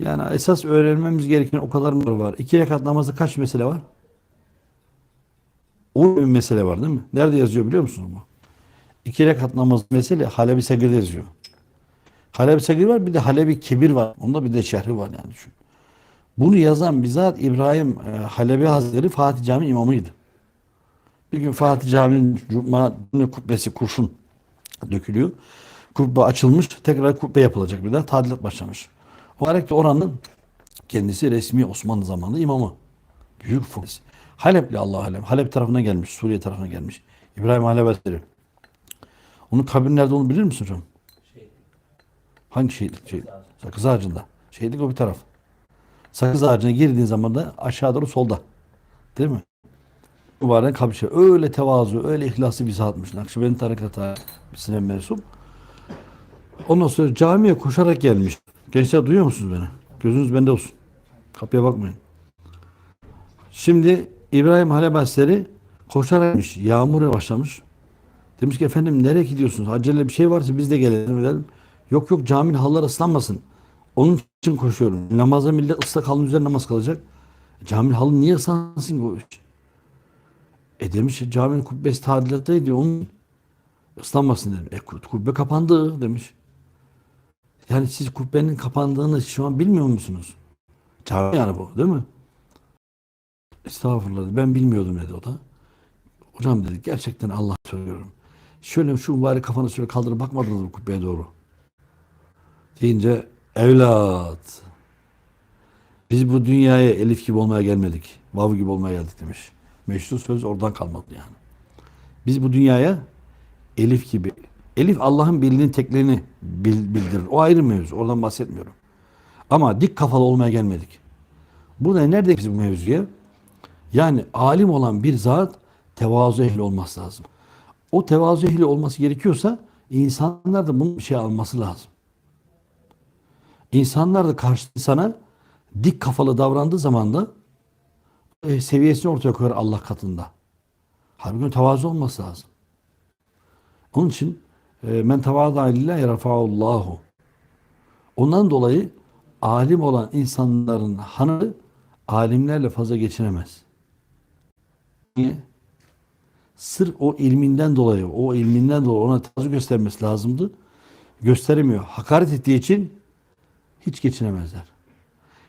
Yani esas öğrenmemiz gereken o kadar var. İki rekat namazda kaç mesele var? O bir mesele var değil mi? Nerede yazıyor biliyor musunuz bu? İki rekat namaz mesele Halebi Segir'de yazıyor. Halebi Segir var bir de Halebi Kebir var. Onda bir de şerhi var yani düşün. Bunu yazan bizzat İbrahim e, Halebi Hazretleri Fatih Camii imamıydı. Bir gün Fatih Camii'nin Cuma kubbesi kurşun dökülüyor. Kubbe açılmış. Tekrar kubbe yapılacak bir daha. Tadilat başlamış. Olarak da oranın kendisi resmi Osmanlı zamanında imamı. Büyük fukası. Halepli Allah Alem. Halep tarafına gelmiş. Suriye tarafına gelmiş. İbrahim Halep Hazretleri. Onun kabri nerede olduğunu bilir misin hocam? Hangi şehitlik? Şey, Sakız ağacında. Şehitlik o bir taraf. Sakız ağacına girdiğin zaman da aşağı doğru solda. Değil mi? Mübarek kabri şey. Öyle tevazu, öyle ihlaslı bir zatmış. Nakşibendi tarikatına mensup. Ondan sonra camiye koşarak gelmiş. Gençler duyuyor musunuz beni? Gözünüz bende olsun. Kapıya bakmayın. Şimdi İbrahim Halep Hazretleri koşarak gelmiş. Yağmur başlamış. Demiş ki efendim nereye gidiyorsunuz? Acele bir şey varsa biz de gelelim. Dedim. Yok yok caminin halları ıslanmasın. Onun için koşuyorum. Namazda millet ıslak halın üzerine namaz kılacak. Caminin halı niye ıslansın? E demiş caminin kubbesi tadilattaydı. Onun ıslanmasın dedim. E kubbe kapandı demiş. Yani siz kubbenin kapandığını şu an bilmiyor musunuz? Cami yani bu değil mi? Estağfurullah. Ben bilmiyordum dedi o da. Hocam dedi gerçekten Allah söylüyorum. Şöyle şu mübarek kafanı şöyle kaldırıp bakmadınız mı kubbeye doğru? Deyince evlat biz bu dünyaya elif gibi olmaya gelmedik. Vav gibi olmaya geldik demiş. Meşhur söz oradan kalmadı yani. Biz bu dünyaya elif gibi. Elif Allah'ın bildiğin teklerini bil- bildirir. O ayrı mevzu. Oradan bahsetmiyorum. Ama dik kafalı olmaya gelmedik. Burada nerede biz bu mevzuya? Yani alim olan bir zat tevazu ehli olması lazım. O tevazu ehli olması gerekiyorsa insanlar da bunun bir şey alması lazım. İnsanlar da karşı insana dik kafalı davrandığı zaman da e, seviyesini ortaya koyar Allah katında. Halbuki tevazu olması lazım. Onun için men tevâdâ lillahi rafa'ullahu. Ondan dolayı alim olan insanların hanı alimlerle fazla geçinemez. Niye? Sırf o ilminden dolayı, o ilminden dolayı ona tevazu göstermesi lazımdı. Gösteremiyor. Hakaret ettiği için hiç geçinemezler.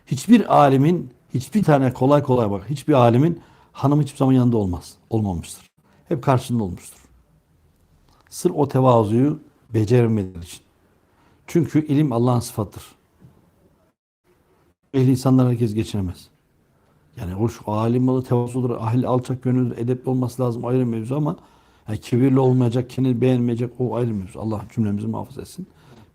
Hiçbir alimin, hiçbir tane kolay kolay bak, hiçbir alimin hanım hiçbir zaman yanında olmaz. Olmamıştır. Hep karşında olmuştur. Sırf o tevazuyu beceremediği için. Çünkü ilim Allah'ın sıfatıdır. Ehli insanlar herkes geçinemez. Yani o şu alim malı tevazudur, ahil alçak gönüllü, edepli olması lazım ayrı mevzu ama yani kibirli olmayacak, kendini beğenmeyecek o ayrı mevzu. Allah cümlemizi muhafaza etsin.